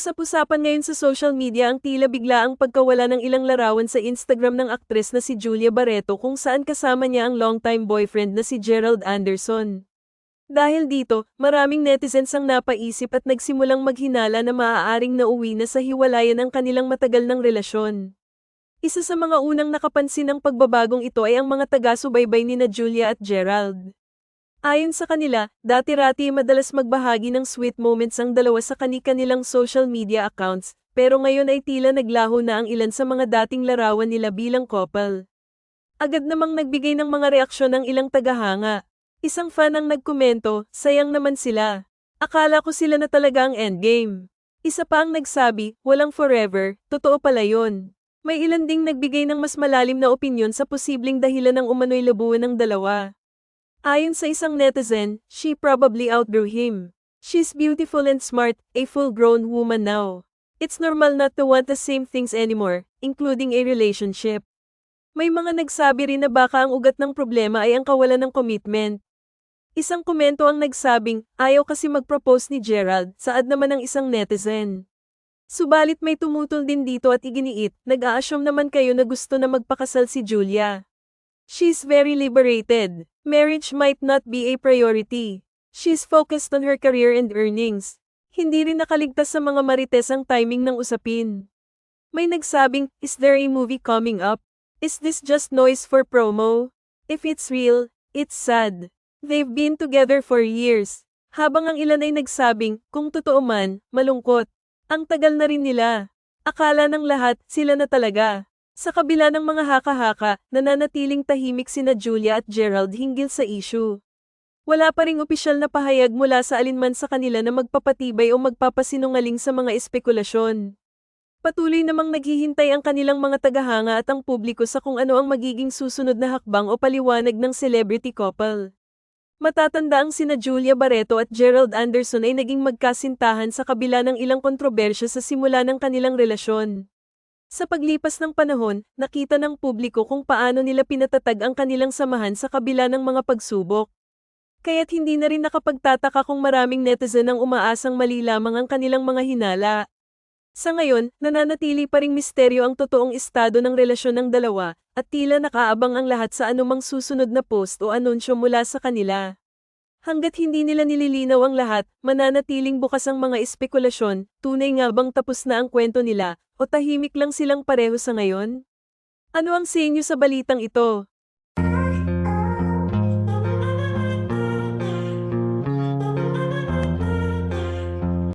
Usap-usapan ngayon sa social media ang tila bigla ang pagkawala ng ilang larawan sa Instagram ng aktres na si Julia Barreto kung saan kasama niya ang longtime boyfriend na si Gerald Anderson. Dahil dito, maraming netizens ang napaisip at nagsimulang maghinala na maaaring nauwi na sa hiwalayan ang kanilang matagal ng relasyon. Isa sa mga unang nakapansin ng pagbabagong ito ay ang mga taga-subaybay ni na Julia at Gerald. Ayon sa kanila, dati-rati madalas magbahagi ng sweet moments ang dalawa sa kani-kanilang social media accounts, pero ngayon ay tila naglaho na ang ilan sa mga dating larawan nila bilang couple. Agad namang nagbigay ng mga reaksyon ang ilang tagahanga. Isang fan ang nagkomento, sayang naman sila. Akala ko sila na talaga ang endgame. Isa pa ang nagsabi, walang forever, totoo pala yon. May ilan ding nagbigay ng mas malalim na opinyon sa posibleng dahilan ng umano'y labuan ng dalawa. Ayon sa isang netizen, she probably outgrew him. She's beautiful and smart, a full-grown woman now. It's normal not to want the same things anymore, including a relationship. May mga nagsabi rin na baka ang ugat ng problema ay ang kawalan ng commitment. Isang komento ang nagsabing, ayaw kasi mag-propose ni Gerald, saad naman ng isang netizen. Subalit may tumutol din dito at iginiit, nag-a-assume naman kayo na gusto na magpakasal si Julia. She's very liberated. Marriage might not be a priority. She's focused on her career and earnings. Hindi rin nakaligtas sa mga marites ang timing ng usapin. May nagsabing, is there a movie coming up? Is this just noise for promo? If it's real, it's sad. They've been together for years. Habang ang ilan ay nagsabing, kung totoo man, malungkot. Ang tagal na rin nila. Akala ng lahat, sila na talaga. Sa kabila ng mga haka-haka, nananatiling tahimik sina Julia at Gerald hinggil sa issue. Wala pa ring opisyal na pahayag mula sa alinman sa kanila na magpapatibay o magpapasinungaling sa mga espekulasyon. Patuloy namang naghihintay ang kanilang mga tagahanga at ang publiko sa kung ano ang magiging susunod na hakbang o paliwanag ng celebrity couple. Matatanda ang sina Julia Barreto at Gerald Anderson ay naging magkasintahan sa kabila ng ilang kontrobersya sa simula ng kanilang relasyon. Sa paglipas ng panahon, nakita ng publiko kung paano nila pinatatag ang kanilang samahan sa kabila ng mga pagsubok. Kaya't hindi na rin nakapagtataka kung maraming netizen ang umaasang mali lamang ang kanilang mga hinala. Sa ngayon, nananatili pa ring misteryo ang totoong estado ng relasyon ng dalawa, at tila nakaabang ang lahat sa anumang susunod na post o anunsyo mula sa kanila. Hanggat hindi nila nililinaw ang lahat, mananatiling bukas ang mga espekulasyon, tunay nga bang tapos na ang kwento nila, o tahimik lang silang pareho sa ngayon? Ano ang senyo sa balitang ito?